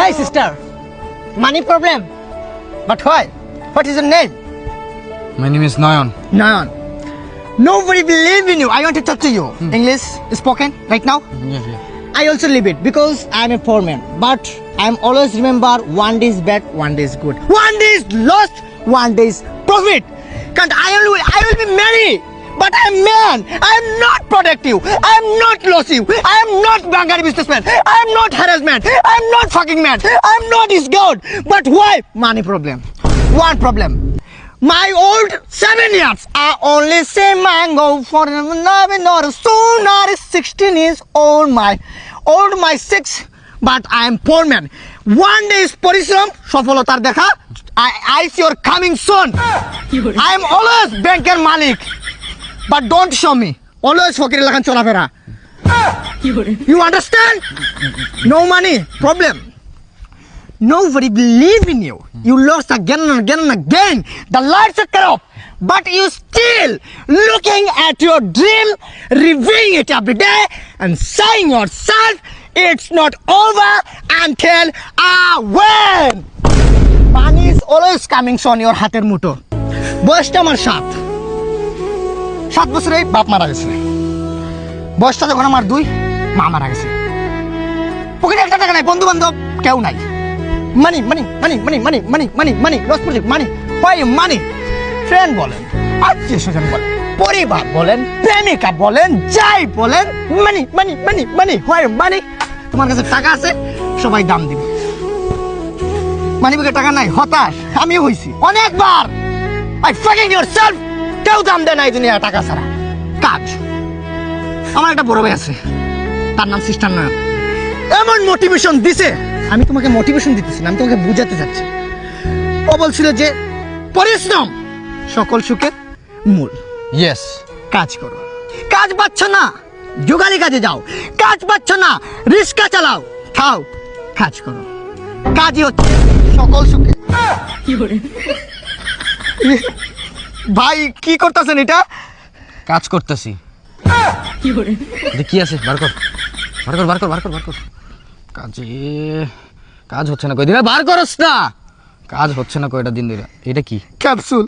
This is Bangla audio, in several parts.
Hey, sister. Money problem. But why? What is your name? My name is Nayan. Nayan. Nobody believe in you. I want to talk to you. Hmm. English spoken right now. Yeah, yeah. I also leave it because I'm a poor man. But I'm always remember one day is bad, one day is good. One day is lost, one day is profit. Can't I will I will be married. But I'm man. I'm not productive. I'm not lossy. I'm not Bangari businessman. I'm not harassment. I'm not fucking man. I'm not his god. But why? Money problem. One problem. My old seven years I only say mango for loving or soon or 16 years old my old my six but I am poor man. One day is পরিশ্রম সফলতার দেখা I I see your coming soon. I am always banker Malik but don't show me. Always ফকির লাগান চলাফেরা You understand? No money. Problem. Nobody believe in you. You lost again and again and again. The lights are cut off. But you still looking at your dream, reviewing it every day, and saying yourself, it's not over until I win. Money is always coming on your হাতের মুঠো বয়সটা আমার সাত সাত বছরে বাপ মারা গেছে বয়সটা যখন আমার দুই মা মারা গেছে পকেটে একটা টাকা নাই বন্ধু বান্ধব কেউ নাই মানি মানি মানি মানি মানি মানি মানি মানি প্রজেক্ট মানি হয় মানি ফ্রেন্ড বলেন আত্মীয় স্বজন বলেন পরিবার বলেন প্রেমিকা বলেন যাই বলেন মানি মানি মানি মানি হয় মানি তোমার কাছে টাকা আছে সবাই দাম দিবে মানি ব্যাগে টাকা নাই হতাশ আমিও হইছি অনেকবার আই ফাকিং ইউর সেলফ কেউ দাম দেয় না এই দুনিয়া টাকা ছাড়া। কাজ। আমার একটা বড় ভাই আছে। তার নাম সিস্টার নয়ন এমন মোটিভেশন দিছে। আমি তোমাকে মোটিভেশন দিতেছি না আমি তোমাকে বুঝাতে চাচ্ছি। ও বলছিল যে পরিশ্রম সকল সুখের মূল। ইয়েস কাজ করো। কাজ পাচ্ছ না যোগালি কাজে যাও। কাজ পাচ্ছ না রিক্সা চালাও। খাও কাজ করো। কাজই হচ্ছে সকল সুখে ভাই কি করতেছেন এটা? কাজ করতেছি। কি আছে? বার কর। বার কর বার কর বার কর বার কর। কাজে কাজ হচ্ছে না কয়দিন বার করস না। কাজ হচ্ছে না কয়টা দিন ধরে। এটা কি? ক্যাপসুল।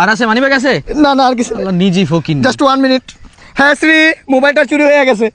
আর আছে মানি ব্যাগ আছে? না না আর কিছু আল্লাহ, নিজেই ফকিন জাস্ট ওয়ান মিনিট হ্যাঁ শ্রী মোবাইলটা চুরি হয়ে গেছে।